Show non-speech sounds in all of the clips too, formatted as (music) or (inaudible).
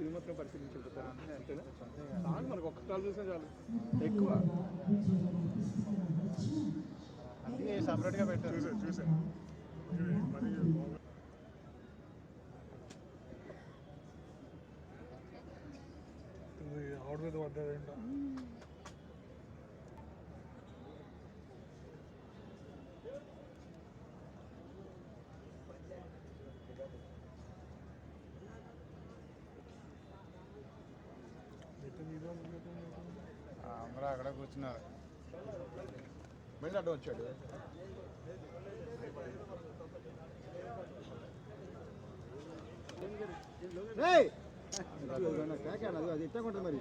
సినిమాత్రం పరిశీలించుకుంటారు అంతేనా? చాలు మనకు ఒక్క స్టాల్ చూసినా చాలు. ఎక్కువ. అన్ని సపరేట్గా పెట్టారు. చూసాను చూసాను ఇది మరి ఇది ఆవిడ మీద పడ్డాదేంటో అందరూ అక్కడ కూర్చున్నారు అడ్డం వచ్చాడు. అది మరి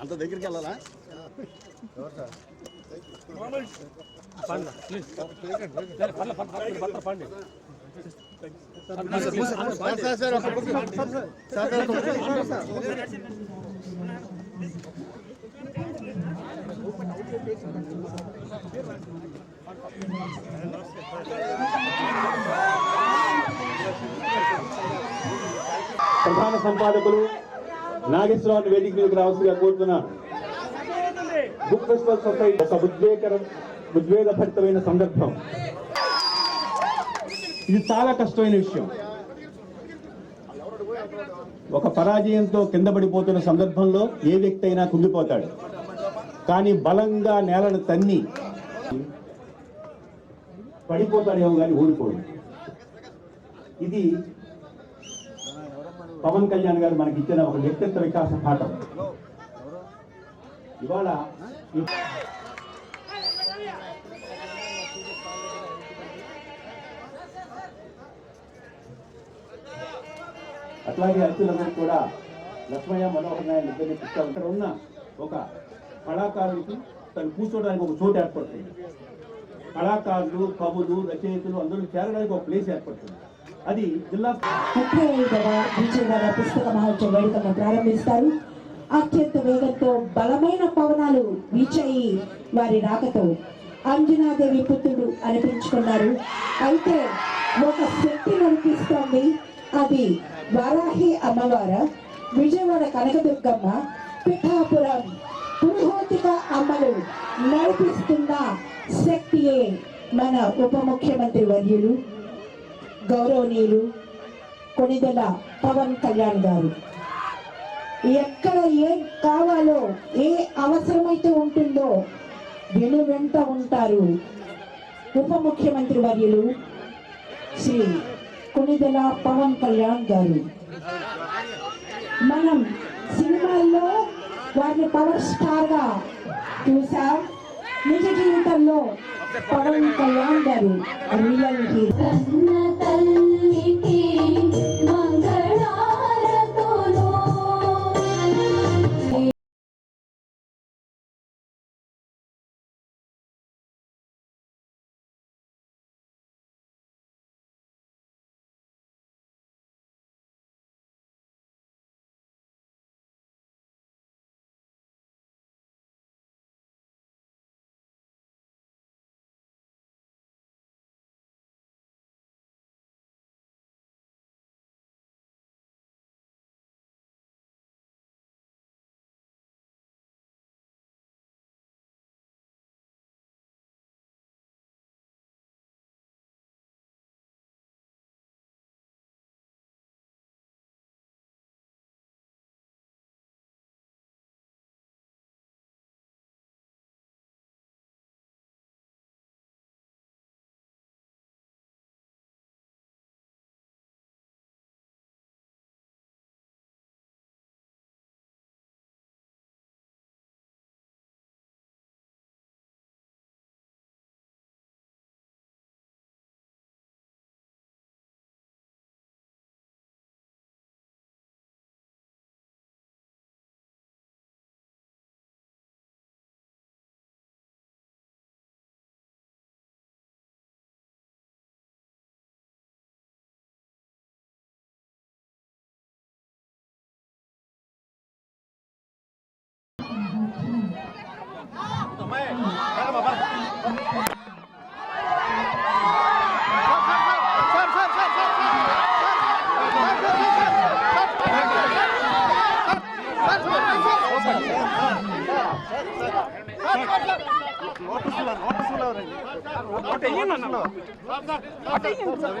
అంత దగ్గరికి వెళ్ళాలా? ఎవరు సార్? సార్ సార్ ఒక బుక్ ప్రధాన సంపాదకులు నాగేశ్వరరావు వేదిక మీదకి రావాల్సిందిగా కోరుతున్నాను బుక్ ఫెస్టివల్ సొసైటీ ఒక ఉద్వేగకర ఉద్వేగభరితమైన సందర్భం. ఇది చాలా కష్టమైన విషయం. ఒక పరాజయంతో కింద పడిపోతున్న సందర్భంలో ఏ వ్యక్తి అయినా కుంగిపోతాడు. కానీ బలంగా నేలను తన్ని పడిపోతాడేమో కానీ ఊడిపోడు ఇది పవన్ కళ్యాణ్ గారు మనకి ఇచ్చిన ఒక వ్యక్తిత్వ వికాస పాఠం. ఇవాళ అట్లాగే అర్చులందరికీ కూడా లక్ష్మయ్య మనోహర్ నాయన్ ఇద్దరిని పుస్తకాలు ఇక్కడ ఉన్న ఒక కళాకారుడికి తను కూర్చోవడానికి ఒక చోటు ఏర్పడుతుంది. కళాకారులు కవులు రచయితలు అందరూ చేరడానికి ఒక ప్లేస్ ఏర్పడుతుంది. అది జిల్లా విజయవాడ పుస్తక మహోత్సవ వేడుకను ప్రారంభిస్తారు. అత్యంత వేగంతో బలమైన పవనాలు వీచాయి వారి రాకతో. అంజనాదేవి పుత్రుడు అనిపించుకున్నారు. అయితే ఒక శక్తి నడిపిస్తోంది అది వారాహి అమ్మవార విజయవాడ కనకదుర్గమ్మ పిఠాపురం పురోహితిక అమ్మలు నడిపిస్తున్న శక్తియే మన ఉప ముఖ్యమంత్రి వర్యులు గౌరవనీయులు కొనిదెల పవన్ కళ్యాణ్ గారు. ఎక్కడ ఏం కావాలో ఏ అవసరమైతే ఉంటుందో వెను వెంట ఉంటారు ఉప ముఖ్యమంత్రి వర్యులు శ్రీ కొనిదెల పవన్ కళ్యాణ్ గారు. మనం సినిమాల్లో వారిని పవర్ స్టార్గా చూసాం. నిజ జీవితంలో పవన్ కళ్యాణ్ గారు రియల్ హీరో. తీసుకుంటున్నారు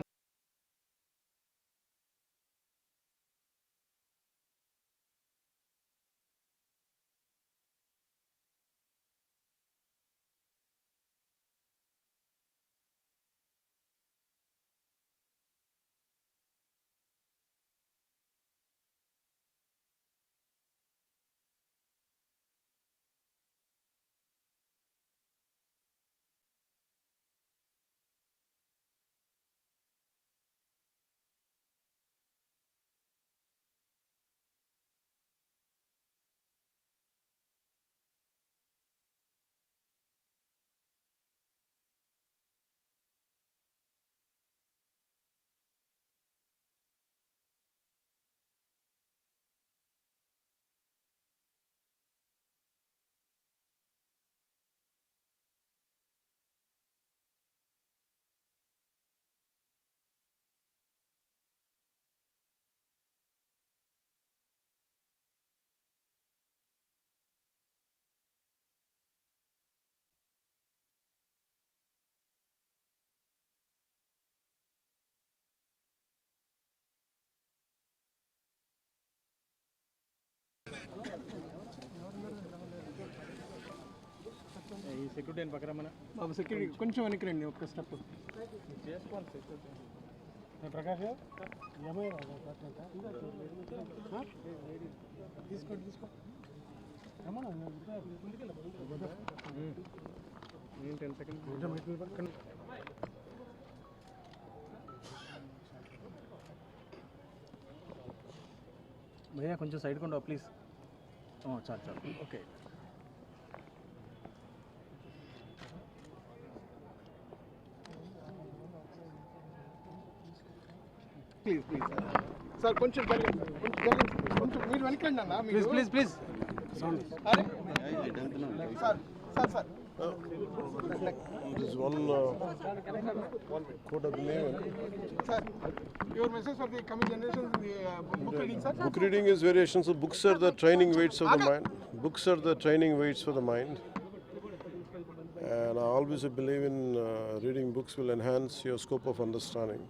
సెక్యూరిటీ అని పక్కన మన బాబు సెక్యూరిటీ కొంచెం వెనక్కి రండి ఒక్క స్టెప్ ప్రకాష్? తీసుకోండి తీసుకో. టెన్ సెకండ్ భయ్యా కొంచెం సైడ్ కొండ ప్లీజ్ చాలు చాలు. ఓకే ప్లీజ్ ప్లీజ్ సార్ కొంచెం జరగండి కొంచెం జరగండి కొంచెం మీరు వెనకండి అన్న ప్లీజ్ ప్లీజ్ ప్లీజ్ అరే sir sir sir There's one, uh, one code of the name. Sir your message for the coming generation book reading sir Book reading is variations. So books are the training weights of the mind. Books are the training weights for the mind. And I always believe in uh, reading books will enhance your scope of understanding.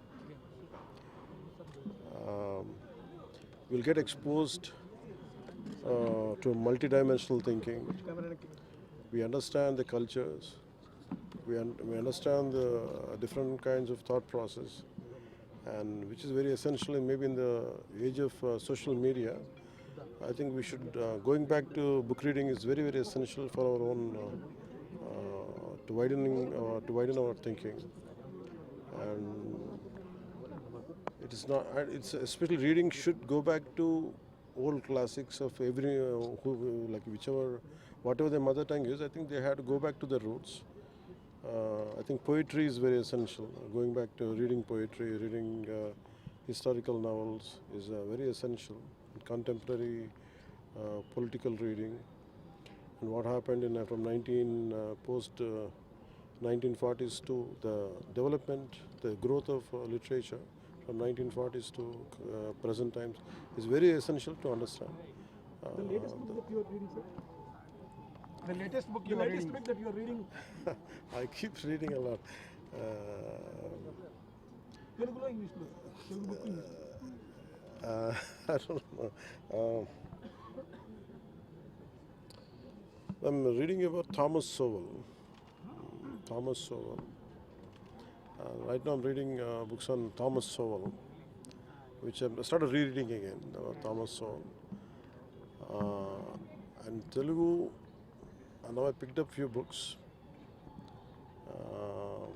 You'll get exposed uh, to multidimensional thinking. We understand the cultures. We, un- we understand the different kinds of thought process, and which is very essential. in maybe in the age of uh, social media, I think we should uh, going back to book reading is very very essential for our own uh, uh, to widening uh, to widen our thinking, and it is not. It's especially reading should go back to old classics of every uh, who like whichever whatever their mother tongue is. I think they had to go back to their roots. Uh, I think poetry is very essential. Going back to reading poetry, reading uh, historical novels is uh, very essential. Contemporary uh, political reading and what happened in uh, from 19 uh, post uh, 1940s to the development, the growth of literature from 1940s to uh, present times is very essential to understand. Uh, the latest book that you are reading, sir? The latest book, the latest book that you are reading? (laughs) I keep reading a lot. Uh, Telugu English uh, (laughs) I don't know. Um, I'm reading about Thomas Sowell. Thomas Sowell. Uh, right now I'm reading uh, books on Thomas Sowell, which I started rereading again about Thomas Sowell. Uh, and Telugu, and now I picked up few books. Uh,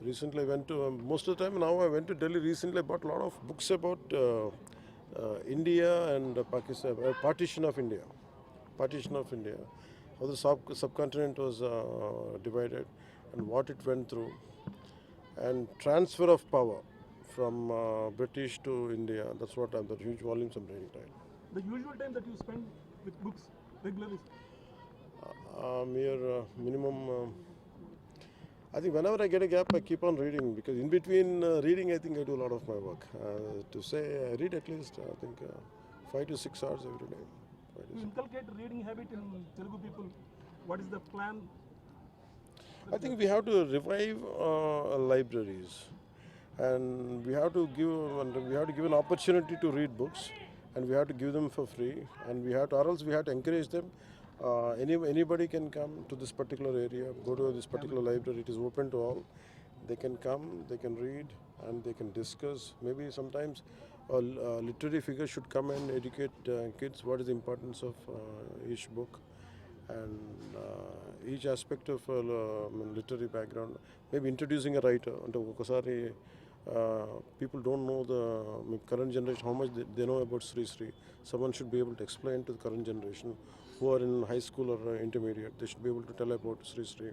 recently I went to um, most of the time now I went to Delhi recently I bought a lot of books about uh, uh, India and uh, Pakistan uh, partition of India partition of India how the sub- subcontinent was uh, divided and what it went through and transfer of power from uh, British to India. That's what I'm, the huge volumes I'm reading right. The usual time that you spend with books regularly. Uh, mere uh, minimum. um I think whenever I get a gap, I keep on reading because in between uh, reading, I think I do a lot of my work. Uh, to say I read at least, I think uh, five to six hours every day. You inculcate reading habit in Telugu people. What is the plan? I think we have to revive uh, libraries, and we have to give and we have to give an opportunity to read books, and we have to give them for free, and we have to, or else we have to encourage them. Uh, any anybody can come to this particular area, go to this particular library. It is open to all. They can come, they can read, and they can discuss. Maybe sometimes a, a literary figure should come and educate uh, kids what is the importance of uh, each book and uh, each aspect of a uh, literary background. Maybe introducing a writer. అంటే ఒకసారి uh, people don't know the um, current generation how much they, they know about Sri Sri. Someone should be able to explain to the current generation who are in high school or uh, intermediate. They should be able to tell about Sri Sri.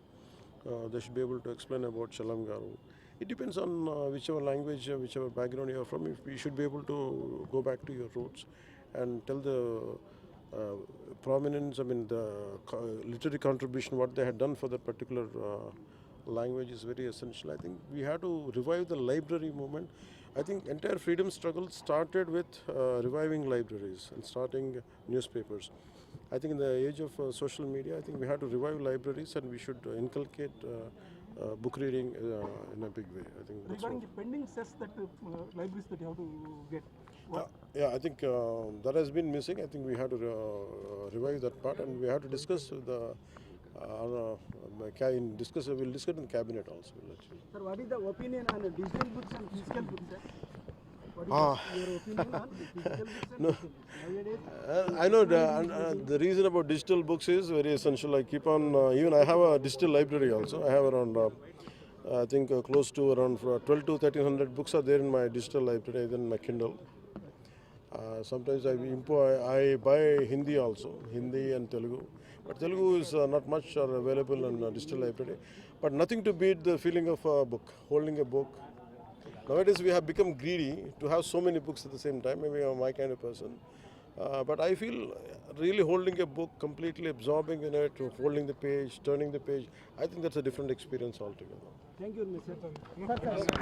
Uh, they should be able to explain about Chalam Garu. It depends on uh, whichever language, uh, whichever background you are from. If you should be able to go back to your roots and tell the uh, prominence, I mean, the co- literary contribution, what they had done for that particular uh, language is very essential. I think we have to revive the library movement. I think entire freedom struggle started with uh, reviving libraries and starting newspapers. I think in the age of uh, social media, I think we have to revive libraries and we should uh, inculcate uh, uh, book reading uh, in a big way. I think Regarding the pending cess that uh, libraries that you have to get. Uh, What? yeah, I think uh, that has been missing. I think we have to uh, revive that part, and we have to discuss with the. Uh, uh, in discuss. We'll discuss in the cabinet also. We'll let you know. Sir, what is the opinion on digital books and physical books? Sir? What is Ah. your opinion on physical books and (laughs) No. Nowadays, Uh, I know the, uh, the reason about digital books is very essential. I keep on, uh, even I have a digital library also. I have around, uh, I think uh, close to around uh, 12 to 1300 books are there in my digital library, then my Kindle. Uh, sometimes I, impo- I, I buy Hindi also, Hindi and Telugu. But Telugu is uh, not much are available in uh, digital library. But nothing to beat the feeling of a book, holding a book. Nowadays we have become greedy to have so many books at the same time. Maybe I'm my kind of person. Uh, but I feel really holding a book, completely absorbing in it, holding the page, turning the page, I think that's a different experience altogether. thank you, Mr.